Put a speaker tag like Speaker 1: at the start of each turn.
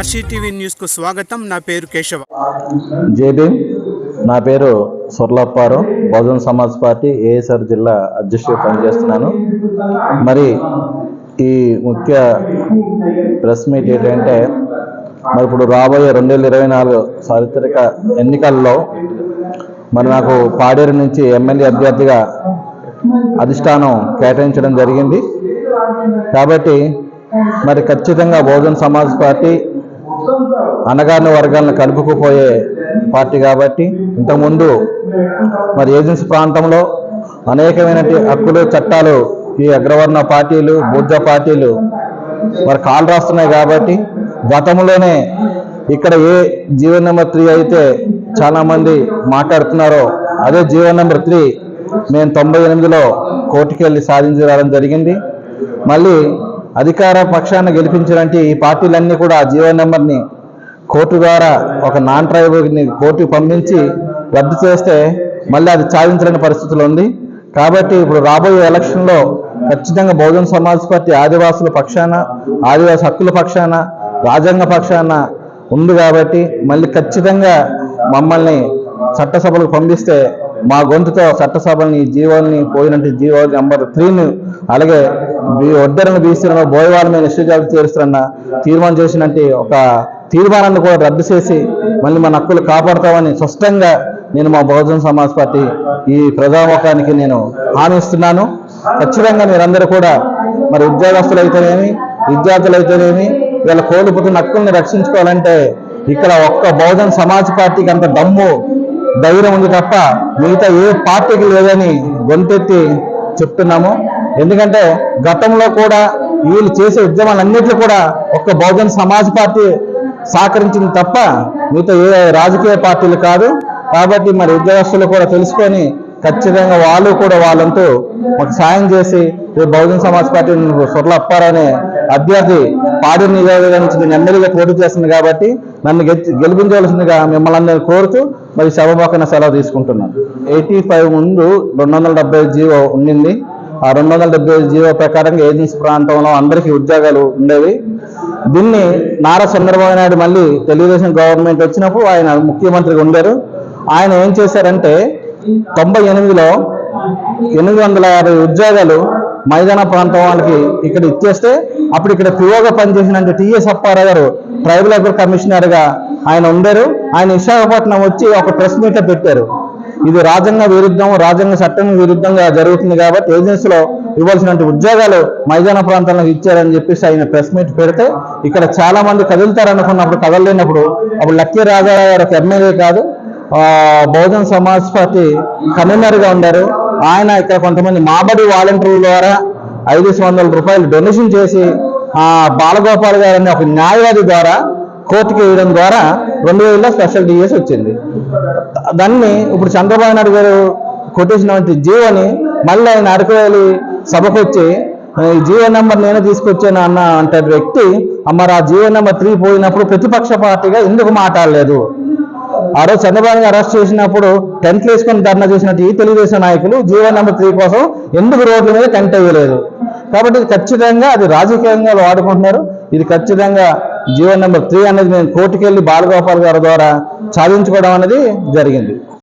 Speaker 1: RCTV న్యూస్కు స్వాగతం. నా పేరు కేశవ.
Speaker 2: జేబీ నా పేరు సొర్లప్పారు. బహుజన్ సమాజ్ పార్టీ ఏఎస్ఆర్ జిల్లా అధ్యక్షుడు పనిచేస్తున్నాను. మరి ఈ ముఖ్య ప్రెస్ మీట్ ఏంటంటే మరి ఇప్పుడు రాబోయే రెండు వేల ఇరవై నాలుగు చారిత్రక ఎన్నికల్లో మరి నాకు పాడేరు నుంచి ఎమ్మెల్యే అభ్యర్థిగా అధిష్టానం కేటాయించడం జరిగింది. కాబట్టి మరి ఖచ్చితంగా బహుజన్ సమాజ్ పార్టీ అణగారిన వర్గాలను కలుపుకుపోయే పార్టీ కాబట్టి ఇంతకుముందు మరి ఏజెన్సీ ప్రాంతంలో అనేకమైన హక్కులు చట్టాలు ఈ అగ్రవర్ణ పార్టీలు బుద్ధ పార్టీలు మరి కాలు రాస్తున్నాయి కాబట్టి గతంలోనే ఇక్కడ ఏ జీవో నెంబర్ త్రీ అయితే చాలామంది మాట్లాడుతున్నారో అదే జీవో నెంబర్ త్రీ మేము తొంభై ఎనిమిదిలో కోర్టుకి వెళ్ళి సాధించడం జరిగింది. మళ్ళీ అధికార పక్షాన్ని గెలిపించాలంటే ఈ పార్టీలన్నీ కూడా ఆ జీవో నెంబర్ని కోర్టు ద్వారా ఒక నాన్ ట్రైబల్ని కోర్టుకు పంపించి రద్దు చేస్తే మళ్ళీ అది సాధించలేని పరిస్థితులు ఉంది. కాబట్టి ఇప్పుడు రాబోయే ఎలక్షన్లో ఖచ్చితంగా బహుజన సమాజ్ పార్టీ ఆదివాసుల పక్షాన ఆదివాసి హక్కుల పక్షాన రాజ్యాంగ పక్షాన ఉంది కాబట్టి మళ్ళీ ఖచ్చితంగా మమ్మల్ని చట్టసభలకు పంపిస్తే మా గొంతుతో చట్టసభల్ని జీవోల్ని పోయినట్టు జీవో నెంబర్ త్రీని అలాగే బీ- బీసీలను బోయవాళ్ళ మీద నిశ్చయాలు చేరుస్తున్న తీర్మానం చేసినట్టు ఒక తీర్మానాన్ని కూడా రద్దు చేసి మళ్ళీ మన హక్కులు కాపాడుతామని స్పష్టంగా నేను మా బహుజన్ సమాజ్ పార్టీ ఈ ప్రజాముఖానికి నేను హామీ ఇస్తున్నాను. ఖచ్చితంగా మీరందరూ కూడా మరి ఉద్యోగస్తులు అయితేనేమి విద్యార్థులు అయితేనేమి వీళ్ళ కోల్పోతున్న హక్కుల్ని రక్షించుకోవాలంటే ఇక్కడ ఒక్క బహుజన్ సమాజ్ పార్టీకి అంత దమ్ము ధైర్యం ఉంది తప్ప మిగతా ఏ పార్టీకి లేదని గొంతెత్తి చెప్తున్నాము. ఎందుకంటే గతంలో కూడా వీళ్ళు చేసే ఉద్యమాలన్నింటిలో కూడా ఒక్క బహుజన్ సమాజ్ పార్టీ సహకరించింది తప్ప మిగతా ఏ రాజకీయ పార్టీలు కాదు. కాబట్టి మరి ఉద్యోగస్తులు కూడా తెలుసుకొని ఖచ్చితంగా వాళ్ళు కూడా వాళ్ళంటూ మాకు సాయం చేసి రేపు బహుజన్ సమాజ్ పార్టీ సొర్ల అప్పారనే అభ్యర్థి పాడి నియోజకవర్గం నుంచి నేను ఎమ్మెల్యేగా పోటీ చేస్తుంది కాబట్టి నన్ను గెలిపించవలసిందిగా మిమ్మల్ని అందరినీ కోరుతూ మరి సభముఖన సెలవు తీసుకుంటున్నాను. ఎయిటీ ఫైవ్ ముందు రెండు వందల డెబ్బై జీవో ఉండింది. ఆ రెండు వందల డెబ్బై జీవో ప్రకారంగా ఏజెన్సీ ప్రాంతంలో అందరికీ ఉద్యోగాలు ఉండేవి. దీన్ని నారా చంద్రబాబు నాయుడు మళ్ళీ తెలుగుదేశం గవర్నమెంట్ వచ్చినప్పుడు ఆయన ముఖ్యమంత్రిగా ఉండారు. ఆయన ఏం చేశారంటే తొంభై ఎనిమిదిలో ఎనిమిది వందల యాభై ఉద్యోగాలు మైదాన ప్రాంతం వాళ్ళకి ఇక్కడ ఇచ్చేస్తే అప్పుడు ఇక్కడ పిఓగా పనిచేసిన టిఎస్ అప్పారావు గారు ట్రైబల్ వెల్ఫేర్ కమిషనర్గా ఆయన ఉండారు. ఆయన విశాఖపట్నం వచ్చి ఒక ప్రెస్ మీట్లో పెట్టారు. ఇది రాజ్యాంగ విరుద్ధం రాజ్యాంగ చట్టం విరుద్ధంగా జరుగుతుంది కాబట్టి ఏజెన్సీలో ఇవ్వాల్సిన ఉద్యోగాలు మైదాన ప్రాంతాలకు ఇచ్చారని చెప్పేసి ఆయన ప్రెస్ మీట్ పెడితే ఇక్కడ చాలా మంది కదులుతారు అనుకున్నప్పుడు కదలలేనప్పుడు అప్పుడు లక్కీ రాజారావు గారు ఒక ఎమ్మెల్యే కాదు ఆ, బహుజన్ సమాజ్ పార్టీ కన్వీనర్గా ఉండారు. ఉన్నారు ఆయన ఇక్కడ కొంతమంది మాబడి వాలంటీర్ల ద్వారా ఐదు వందల రూపాయలు డొనేషన్ చేసి ఆ బాలగోపాల్ గారు అనే ఒక న్యాయవాది ద్వారా కోర్టుకి వేయడం ద్వారా రెండు వేల స్పెషల్ డిఎస్ వచ్చింది. దాన్ని ఇప్పుడు చంద్రబాబు నాయుడు గారు కొట్టేసినటువంటి జీవోని మళ్ళీ ఆయన అరకువేలి సభకు వచ్చి ఈ జీవో నెంబర్ నేనే తీసుకొచ్చాను అన్న అంటే వ్యక్తి మరి ఆ జీవో నెంబర్ త్రీ పోయినప్పుడు ప్రతిపక్ష పార్టీగా ఎందుకు మాట్లాడలేదు? ఆ రోజు చంద్రబాబు అరెస్ట్ చేసినప్పుడు టెంట్ వేసుకొని ధర్నా చేసినట్టు ఈ తెలుగుదేశం నాయకులు జీవో నెంబర్ త్రీ కోసం ఎందుకు రోడ్ల మీద టెంట్ వేయలేదు? కాబట్టి ఇది ఖచ్చితంగా అది రాజకీయంగా వాడుకుంటున్నారు. ఇది ఖచ్చితంగా జీవో నెంబర్ త్రీ అనేది మేము కోర్టుకెళ్ళి బాలగోపాల్ గారి ద్వారా సాధించుకోవడం అనేది జరిగింది.